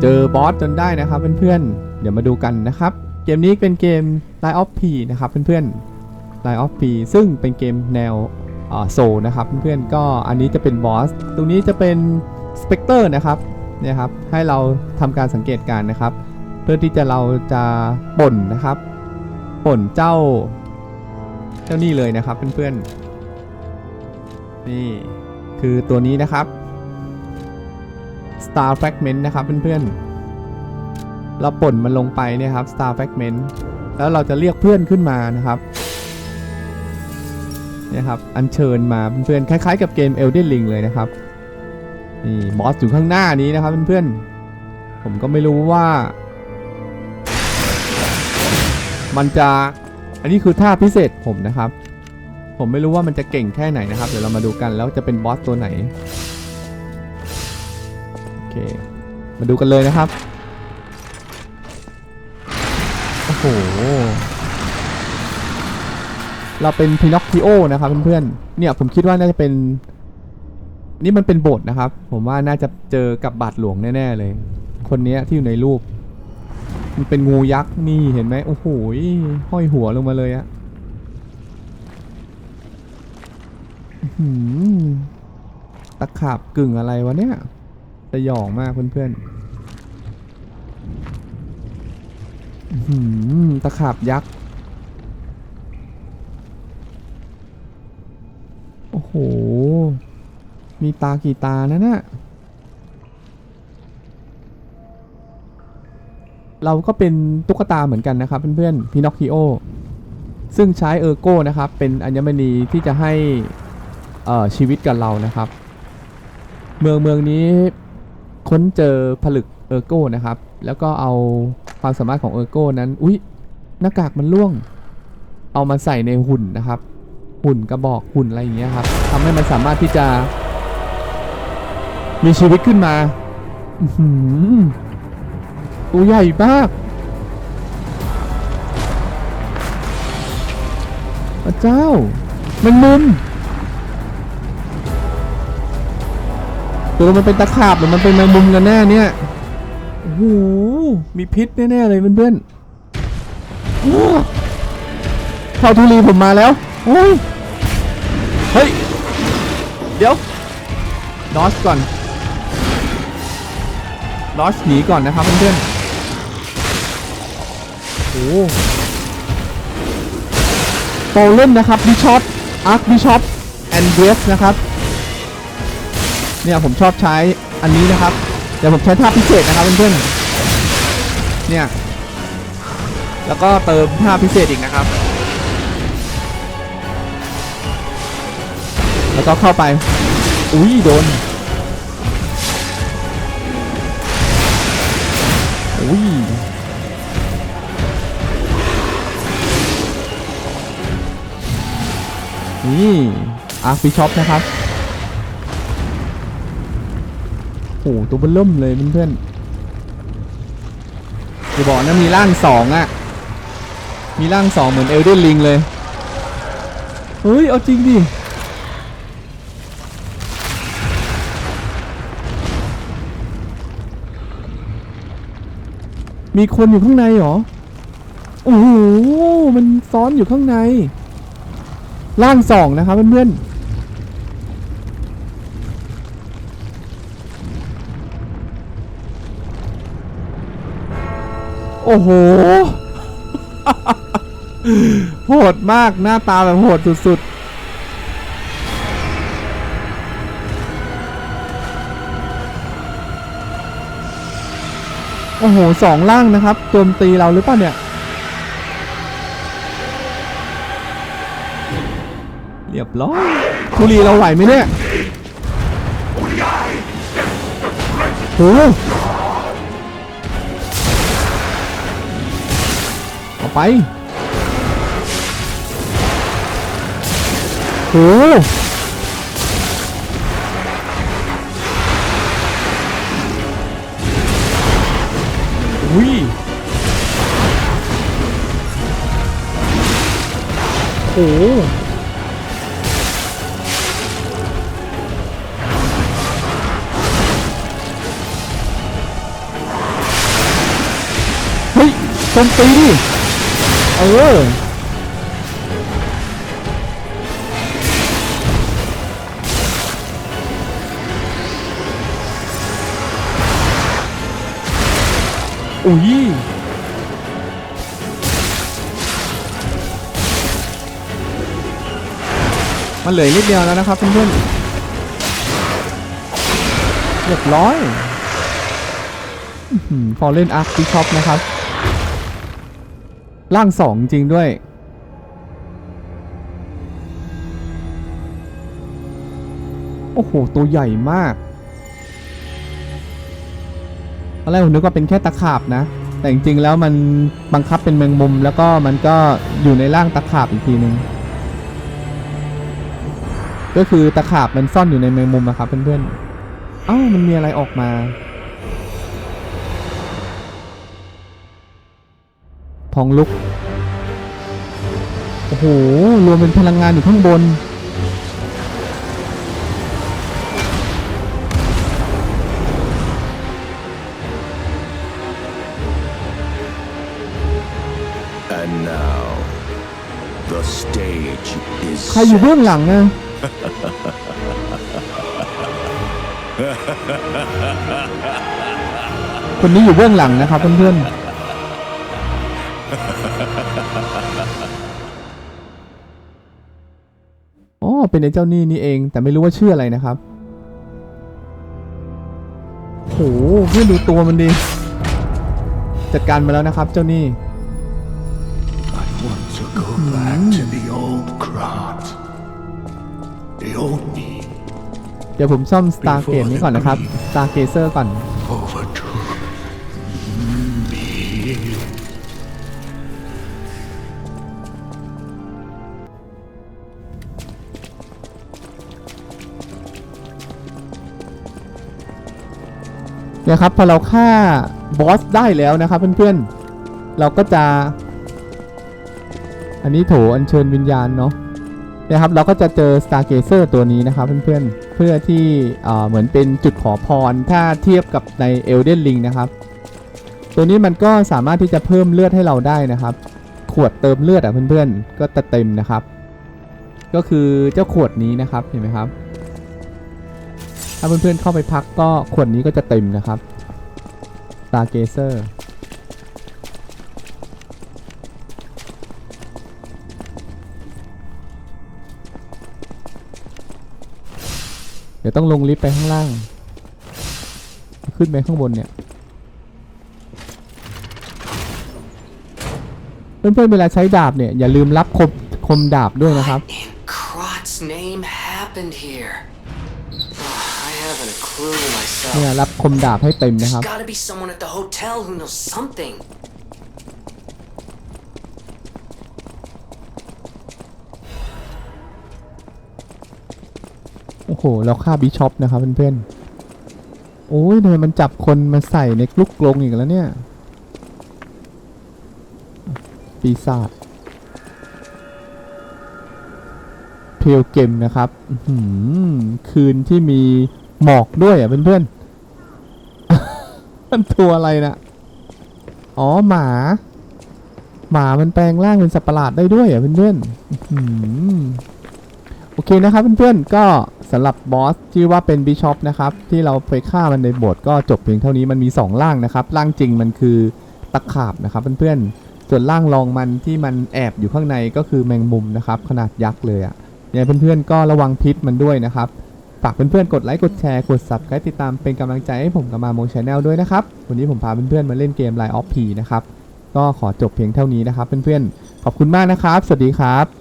เจอบอสจนได้นะครับเพื่อนๆ เดี๋ยวมาดูกันนะครับ เกมนี้เป็นเกม Line of P นะครับเพื่อนๆ Line of P ซึ่งเป็นเกมแนวโซนะครับเพื่อนๆ ก็อันนี้จะเป็นบอส ตรงนี้จะเป็นสเปกเตอร์นะครับเนี่ยครับ ให้เราทำการสังเกตการนะครับ เพื่อที่จะเราจะป่นนะครับป่นเจ้า เจ้านี่เลยนะครับเพื่อนๆ นี่คือตัวนี้นะครับ Star Fragment นะครับเพื่อนๆ เราป่นมันลงไปเนี่ยครับ Star Fragment แล้วเราจะเรียกเพื่อนขึ้นมานะครับเนี่ยครับอัญเชิญมาเพื่อนๆคล้ายๆ กับเกม Elden Ring เลยนะครับนี่บอสอยู่ข้างหน้านี้นะครับเพื่อนๆ ผมก็ไม่รู้ว่า มันจะอันนี้คือท่าพิเศษผมนะครับ ผมไม่รู้ว่ามันจะเก่งแค่ไหนนะครับ เดี๋ยวเรามาดูกันแล้วจะเป็นบอสตัวไหน เค มาดูกันเลยนะครับ โอ้โห เราเป็นพินอคคิโอนะครับเพื่อนๆ เนี่ยผมคิดว่าน่าจะเป็น นี่มันเป็นโบทนะครับ ผมว่าน่าจะเจอกับบาทหลวงแน่ ๆ เลย คนนี้ที่อยู่ในรูป มันเป็นงูยักษ์นี่เห็นไหมโอ้โหห้อยหัวลงมาเลยอะหือตะขาบกึ่งอะไรวะเนี่ย สยองมากเพื่อนๆหือตะขาบยักษ์ โอ้โห มีตากี่ตานะน่ะเราก็เป็นตุ๊กตาเหมือนกันนะครับเพื่อนๆพินอคคิโอ ซึ่งใช้เออร์โก้นะครับ เป็นอัญมณีที่จะให้ชีวิตกับเรานะครับ เมืองเมืองนี้ ค้นเจอผลึกเออร์โก้นะครับ แล้วก็เอาความสามารถของเออร์โก้นั้น อุ๊ย หน้ากากมันร่วง เอามาใส่ในหุ่นนะครับ หุ่นกระบอกหุ่นอะไรอย่างเงี้ยครับทำให้มันสามารถที่จะ มีชีวิตขึ้นมาอื้อหือตัวใหญ่มากพระเจ้า มันมุม ตัวมันเป็นตะขาบหรือมันเป็นแมงมุมกันแน่เนี่ยโอ้โหมีพิษแน่ๆเลยเพื่อนๆโอ้เท่าทุลีผมมาแล้วโอ้ยเฮ้ย เดี๋ยวดอสก่อนดอสหนีก่อนนะครับเพื่อนๆโอ้โปเล่นนะครับบิชอปอาร์คบิชอปแอนเดรสนะครับ เนี่ยผมชอบใช้อันนี้นะครับเดี๋ยวผมใช้ท่าพิเศษนะครับเพื่อนๆเนี่ยแล้วก็เติมท่าพิเศษอีกนะครับ แล้วก็เข้าไป อุ้ยโดนอุ้ยนี่อาร์ฟิช็อปนะครับ โอ้โหตัวเบลเริ่มเลยเพื่อนๆจะบอกนะมีร่างสองอะมีร่างสองเหมือนเอลเดนลิงเลย เฮ้ย เอาจริงดิมีคนอยู่ข้างในเหรอ โอ้โห มันซ้อนอยู่ข้างใน ล่างสองนะครับเพื่อนๆ โอ้โห โหดมากหน้าตาแบบโหดสุดๆโอ้โหสองล่างนะครับโจมตีเราหรือเปล่าเนี่ย เรียบร้อยทุรีเราไหวไหมเนี่ยโห ไปโหอุ้ยโอ้ยโหมตีดิ เอออุ้ยมันเหลือนิดเดียวแล้วนะครับเพื่อนๆเรียบร้อยพอเล่นอาร์คบิชอปนะครับ ร่างสองจริงด้วย โอ้โห ตัวใหญ่มากตอนแรกผมนึกว่าเป็นแค่ตะขาบนะ แต่จริงๆแล้วมันบังคับเป็นแมงมุม แล้วก็มันก็อยู่ในร่างตะขาบอีกทีหนึ่งก็คือตะขาบมันซ่อนอยู่ในแมงมุมนะครับเพื่อนๆอ้าวมันมีอะไรออกมา พองลุก โอ้โห รวมเป็นพลังงานอยู่ข้างบน And now, the stage is ใครอยู่เบื้องหลังอะคนนี้อยู่เบื้องหลังนะครับเพื่อนๆ อ๋อ เป็นไอ้เจ้านี่นี่เอง แต่ไม่รู้ว่าชื่ออะไรนะครับ โหเพื่อนดูตัวมันดี จัดการมาแล้วนะครับ เจ้านี่ I want to go back to the old Krat. The old me เดี๋ยวผมซ่อม Star Gate นี้ก่อนนะครับ Star Gazer ก่อน นี่ยครับพอเราฆ่าบอสได้แล้วนะครับเพื่อนๆ เราก็จะ อันนี้โถอัญเชิญวิญญาณเนาะนะครับเราก็จะเจอ Stargazer ตัวนี้นะครับเพื่อนๆ เพื่อที่เอ่เหมือนเป็นจุดขอพรถ้าเทียบกับใน Elden Ring นะครับ ตัวนี้มันก็สามารถที่จะเพิ่มเลือดให้เราได้นะครับ ขวดเติมเลือดอะเพื่อนๆ ก็จะเต็มนะครับ ก็คือเจ้าขวดนี้นะครับเห็นไหมครับ ถ้าเพื่อนๆเข้าไปพักก็ขวดนี้ก็จะเต็มนะครับ Stargazer เดี๋ยวต้องลงลิฟต์ไปข้างล่าง ขึ้นไปข้างบนเนี่ย เพื่อนๆเวลาใช้ดาบเนี่ย อย่าลืมรับคมคมดาบด้วยนะครับ What in Krot's name happened here? Ugh, I haven't a clue เนี่ย myself. รับคมดาบให้เต็ม There's นะครับ gotta be someone at the hotel who knows something. โอ้โห เราฆ่าบิชอปนะครับเพื่อนๆ โอ้ยทำไมมันจับคนมาใส่ในลูกกรงอีกแล้วเนี่ย ปีศาจเพลเกมนะครับ อื้อหือคืนที่มี หมอกด้วยอะเพื่อนๆมันตัวอะไรนะอ๋อหมา หมามันแปลงร่างเป็นสัตว์ประหลาดได้ด้วยอะเพื่อนๆอื้อหือโอเคนะครับเพื่อนๆก็สำหรับบอสที่ว่าเป็นบิชอปนะครับที่เราไปฆ่ามันในโบสถ์ก็จบเพียงเท่านี้มันมี 2 ร่างนะครับ ร่างจริงมันคือตะขาบนะครับเพื่อนๆส่วนร่างรองมันที่มันแอบอยู่ข้างในก็คือแมงมุมนะครับ ขนาดยักษ์เลยอะ่ะยังไงเพื่อนๆก็ระวังพิษมันด้วยนะครับ ฝากเพื่อนๆกดไลค์กดแชร์กดซับกดติดตามเป็นกำลังใจให้ผมกับมาโมชาแนลด้วยนะครับ วันนี้ผมพาเพื่อนๆมาเล่นเกม Line of P นะครับ ก็ขอจบเพียงเท่านี้นะครับเพื่อนๆขอบคุณมากนะครับ สวัสดีครับ